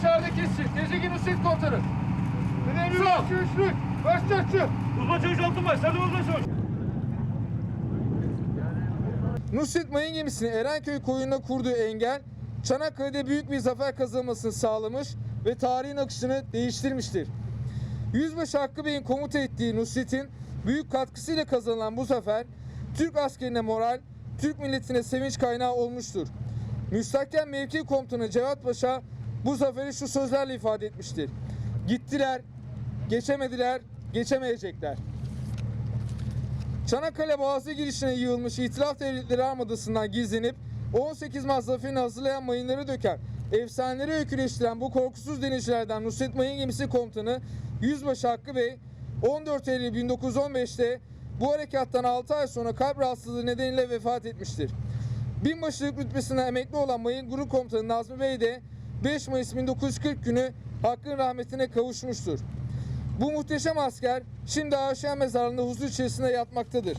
Kessin. Tezgin Nusret Komutanı. Önemli bir üçlük. Baştakçı. Uzman çavuş Altınbaş, sen de uzman çavuş. Nusret Mayın gemisinin Erenköy koyununa kurduğu engel Çanakkale'de büyük bir zafer kazanmasını sağlamış ve tarihin akışını değiştirmiştir. Yüzbaşı Hakkı Bey'in komuta ettiği Nusret'in büyük katkısıyla kazanılan bu zafer Türk askerine moral, Türk milletine sevinç kaynağı olmuştur. Müstahkem mevki komutanı Cevat Paşa bu zaferi şu sözlerle ifade etmiştir. Gittiler, geçemediler, geçemeyecekler. Çanakkale Boğazı girişine yığılmış İtilaf Devletleri Armadası'ndan gizlenip 18 Mart zaferini hazırlayan mayınları döken, efsaneleri öyküleştiren bu korkusuz denizcilerden Nusret Mayın Gemisi Komutanı Yüzbaşı Hakkı Bey 14 Eylül 1915'te bu harekattan 6 ay sonra kalp rahatsızlığı nedeniyle vefat etmiştir. Binbaşılık rütbesinden emekli olan Mayın Grup Komutanı Nazmi Bey de 5 Mayıs 1940 günü Hakk'ın rahmetine kavuşmuştur. Bu muhteşem asker şimdi Aşiyan mezarlığında huzur içerisinde yatmaktadır.